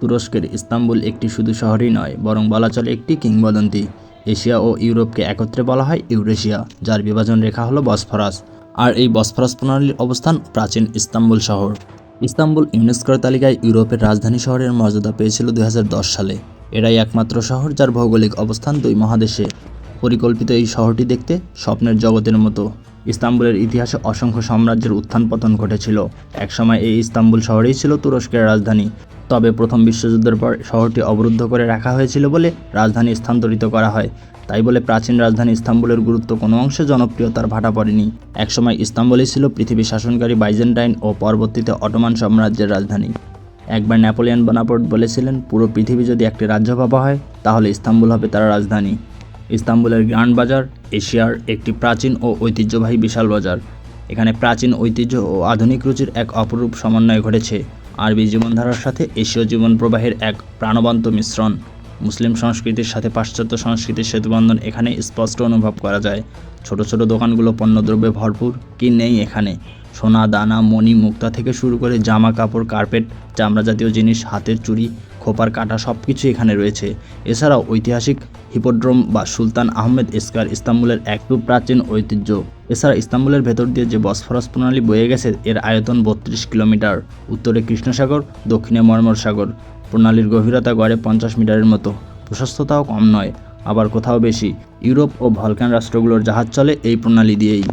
তুরস্কের ইস্তাম্বুল একটি শুধু শহরই নয়, বরং বলা চলে একটি কিংবদন্তি। এশিয়া ও ইউরোপকে একত্রে বলা হয় ইউরেশিয়া, যার বিভাজন রেখা হলো বসফরাস। আর এই বসফরাস প্রণালীর অবস্থান প্রাচীন ইস্তাম্বুল শহর। ইস্তাম্বুল ইউনেস্কোর তালিকায় ইউরোপের রাজধানী শহরের মর্যাদা পেয়েছিল দুই হাজার দশ সালে। এরাই একমাত্র শহর যার ভৌগোলিক অবস্থান দুই মহাদেশে। পরিকল্পিত এই শহরটি দেখতে স্বপ্নের জগতের মতো। ইস্তাম্বুলের ইতিহাসে অসংখ্য সাম্রাজ্যের উত্থান পতন ঘটেছিল। একসময় এই ইস্তাম্বুল শহরেই ছিল তুরস্কের রাজধানী। তবে প্রথম বিশ্বযুদ্ধের পর শহরটি অবরুদ্ধ করে রাখা হয়েছিল বলে রাজধানী স্থানান্তরিত করা হয়। তাই বলে প্রাচীন রাজধানী ইস্তাম্বুলের গুরুত্ব কোনো অংশে জনপ্রিয়তার ভাটা পড়েনি। একসময় ইস্তাম্বুলই ছিল পৃথিবী শাসনকারী বাইজেন্টাইন ও পরবর্তীতে অটোমান সাম্রাজ্যের রাজধানী। একবার নেপোলিয়ন বনাপোর্ট বলেছিলেন, পুরো পৃথিবী যদি একটি রাজ্য ভাবা হয়, তাহলে ইস্তাম্বুল হবে তার রাজধানী। ইস্তাম্বুলের গ্র্যান্ড বাজার এশিয়ার একটি প্রাচীন ও ঐতিহ্যবাহী বিশাল বাজার। এখানে প্রাচীন ঐতিহ্য ও আধুনিক রুচির এক অপরূপ সমন্বয় ঘটেছে। আরবি জীবনধারার সাথে এশীয় জীবন প্রবাহের এক প্রাণবন্ত মিশ্রণ। মুসলিম সংস্কৃতির সাথে পাশ্চাত্য সংস্কৃতির সেতুবন্ধন এখানে স্পষ্ট অনুভব করা যায়। ছোট ছোট দোকানগুলো পণ্যদ্রব্যে ভরপুর, কি নেই এখানে? সোনা, দানা, মণি, মুক্তা থেকে শুরু করে জামা, কাপড়, কার্পেট, চামড়া জাতীয় জিনিস, হাতের চুড়ি খোপার কাটা সব কিছু এখানে রয়েছে। এছাড়াও ঐতিহাসিক হিপোড্রোম বা সুলতান আহমেদ এসকার ইস্তাম্বুলের এক প্রাচীন ঐতিহ্য। এছাড়া ইস্তাম্বুলের ভেতর দিয়ে যে বসফরাস প্রণালী বয়ে গেছে, এর আয়তন বত্রিশ কিলোমিটার। উত্তরে কৃষ্ণসাগর, দক্ষিণে মর্মর সাগর। প্রণালীর গভীরতা গড়ে পঞ্চাশ মিটারের মতো। প্রশস্ততাও কম নয়, আবার কোথাও বেশি। ইউরোপ ও ভলকান রাষ্ট্রগুলোর জাহাজ চলে এই প্রণালী দিয়েই।